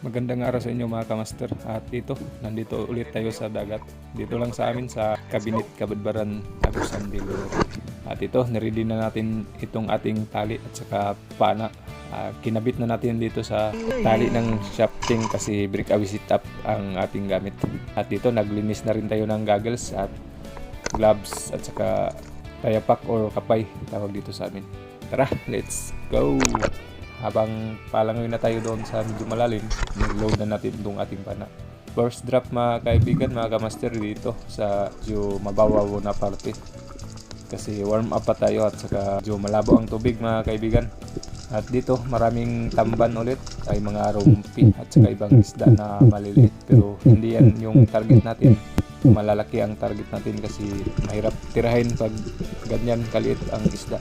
Magandang araw sa inyo mga kamaster At ito, nandito ulit tayo sa dagat Dito lang sa amin sa Cabinet Kabadbaran Agusan del Oro. At ito, niready na natin itong ating tali at saka pana Ah, Kinabit na natin dito sa tali ng shafting kasi break away sit up ang ating gamit At dito, naglinis na rin tayo ng goggles at gloves at saka tayapak or kapay tawag dito sa amin Tara, let's go! habang palangoy na tayo doon sa medyo malalim, nag-load na natin itong ating pana. First drop mga kaibigan, mga kamaster dito sa medyo mababaw na parte. Kasi warm up pa tayo at saka medyo malabo ang tubig mga kaibigan. At dito maraming tamban ulit ay mga rumpi at saka ibang isda na maliliit. Pero hindi yan yung target natin. Malalaki ang target natin kasi mahirap tirahin pag ganyan kaliit ang isda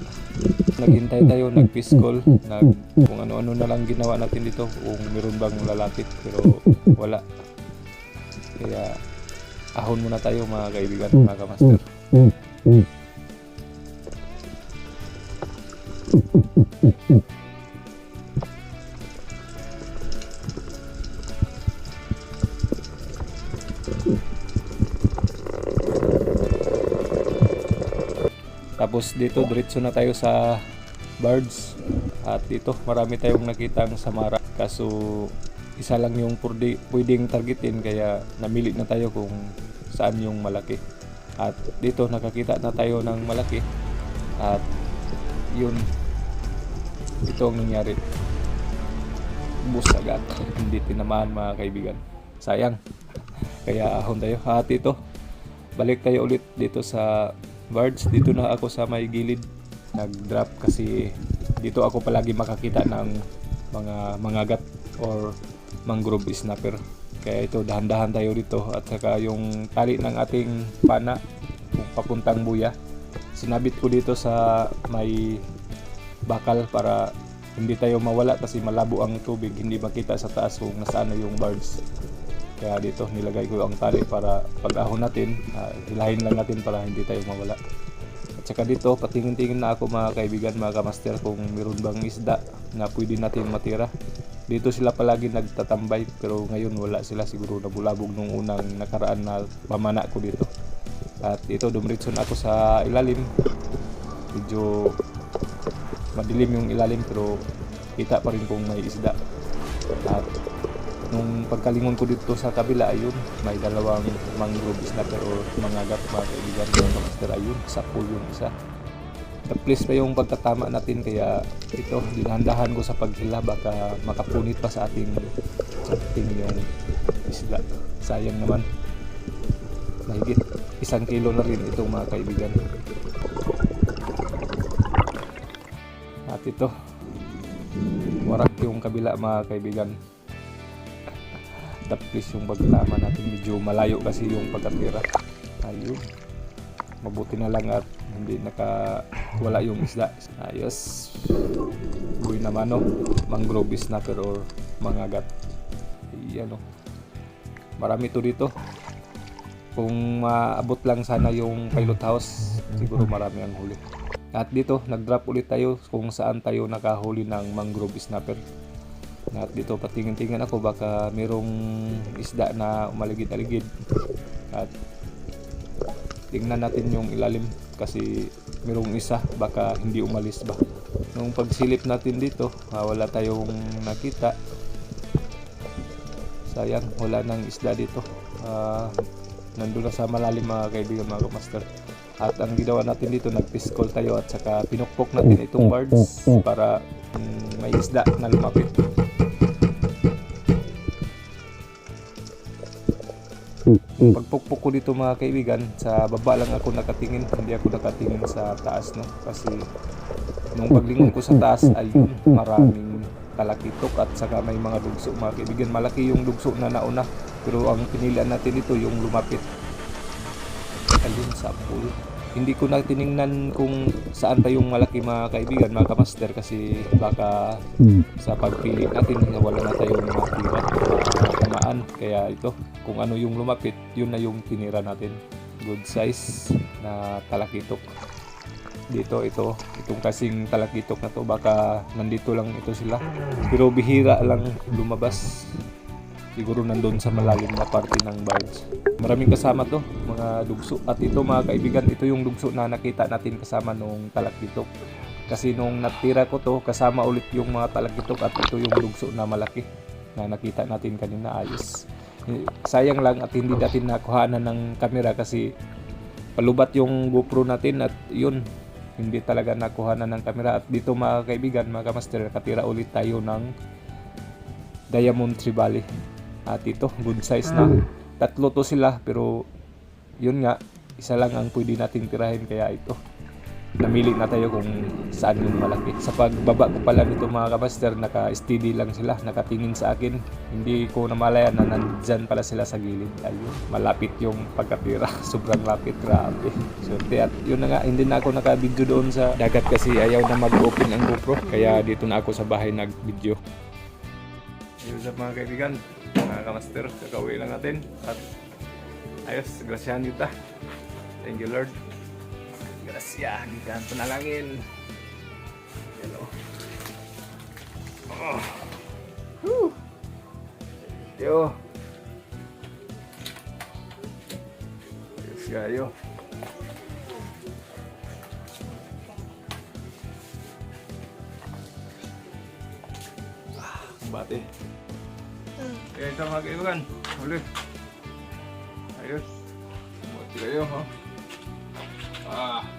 naghintay tayo, nag-fish call, nag, kung ano-ano na lang ginawa natin dito, kung meron bang lalapit, pero wala. Kaya, ahon muna tayo mga kaibigan, mga kamaster. Tapos dito, diretso na tayo sa birds. At dito, marami tayong nakitang samara. Kaso, isa lang yung pwede, pwedeng targetin. Kaya, namili na tayo kung saan yung malaki. At dito, nakakita na tayo ng malaki. At, yun. Ito ang nangyari. Bus agad. Hindi tinamaan mga kaibigan. Sayang. Kaya ahon tayo. At ito, balik tayo ulit dito sa birds dito na ako sa may gilid nag-drop kasi dito ako palagi makakita ng mga mangagat or mangrove snapper kaya ito dahan-dahan tayo dito at saka yung tali ng ating pana papuntang buya sinabit ko dito sa may bakal para hindi tayo mawala kasi malabo ang tubig hindi makita sa taas kung nasaan na yung birds kaya dito nilagay ko ang tali para pag ahon natin, uh, hilahin lang natin para hindi tayo mawala. At saka dito, patingin-tingin na ako mga kaibigan, mga kamaster kung meron bang isda na pwede natin matira. Dito sila palagi nagtatambay pero ngayon wala sila siguro nabulabog nung unang nakaraan na pamana ko dito. At ito, dumiritson ako sa ilalim. Medyo madilim yung ilalim pero kita pa rin kung may isda. At nung pagkalingon ko dito sa kabila ayun may dalawang mangrove snapper or mga gat mga kaibigan mga master ayun sa pool yung isa. The place pa yung pagtatama natin kaya ito dinahandahan ko sa paghila baka makapunit pa sa ating sa ating yung isda sayang naman. Mahigit isang kilo na rin itong mga kaibigan. At ito warak yung kabila mga kaibigan tapos yung pagtama natin. Medyo malayo kasi yung pagkatira. Ayun. Mabuti na lang at hindi naka wala yung isda. Ayos. Buhay naman no? Mangrove snapper or mga gat yan no? Marami to dito. Kung maabot lang sana yung pilot house siguro marami ang huli. At dito nag-drop ulit tayo kung saan tayo nakahuli ng mangrove snapper at dito patingin-tingin ako baka merong isda na umaligid-aligid. At tingnan natin yung ilalim kasi merong isa baka hindi umalis ba. Nung pagsilip natin dito, ah, wala tayong nakita. Sayang, wala nang isda dito. Ah, nandun na sa malalim mga kaibigan mga master. At ang ginawa natin dito, nag-piscol tayo at saka pinukpok natin itong birds para mm, may isda na lumapit. Pagpukpok ko dito mga kaibigan, sa baba lang ako nakatingin, hindi ako nakatingin sa taas no? Kasi nung paglingon ko sa taas ayun maraming talakitok at saka may mga dugso mga kaibigan. Malaki yung dugso na nauna pero ang pinilian natin dito yung lumapit. Alin sa pool. Hindi ko na tiningnan kung saan pa yung malaki mga kaibigan, mga kamaster kasi baka Hmm. sa pagpili natin na wala na tayong matira na tamaan. Kaya ito, kung ano yung lumapit, yun na yung tinira natin. Good size na talakitok. Dito, ito, itong kasing talakitok na to, baka nandito lang ito sila. Pero bihira lang lumabas. Siguro nandun sa malalim na parte ng barge. Maraming kasama to, mga dugso. At ito mga kaibigan, ito yung dugso na nakita natin kasama nung talakitok. Kasi nung natira ko to, kasama ulit yung mga talakitok at ito yung dugso na malaki na nakita natin kanina ayos. Sayang lang at hindi natin nakuhanan ng kamera kasi palubat yung GoPro natin at yun, hindi talaga nakuhanan ng kamera. At dito mga kaibigan, mga kamaster, nakatira ulit tayo ng Diamond Tree At ito, good size na. Tatlo to sila pero yun nga, isa lang ang pwede nating tirahin kaya ito namili na tayo kung saan yung malaki. Sa pagbaba ko pala nito mga kabaster, naka-steady lang sila, nakatingin sa akin. Hindi ko namalayan na nandyan pala sila sa gilid. Ayun, malapit yung pagkatira. Sobrang lapit, grabe. So, at yun na nga, hindi na ako naka-video doon sa dagat kasi ayaw na mag-open ang GoPro. Kaya dito na ako sa bahay nag-video. Ayun sa mga kaibigan, mga kamaster, kakauwi lang natin. At ayos, grasyahan kita. Thank you Lord. Gracia, gikan panalangin. Hello. Oh. Whew. Yo. Yes, kayo. Ah, bate. Kaya ito mga kaibigan. Huli. Ayos. Buti kayo, ha? Ah.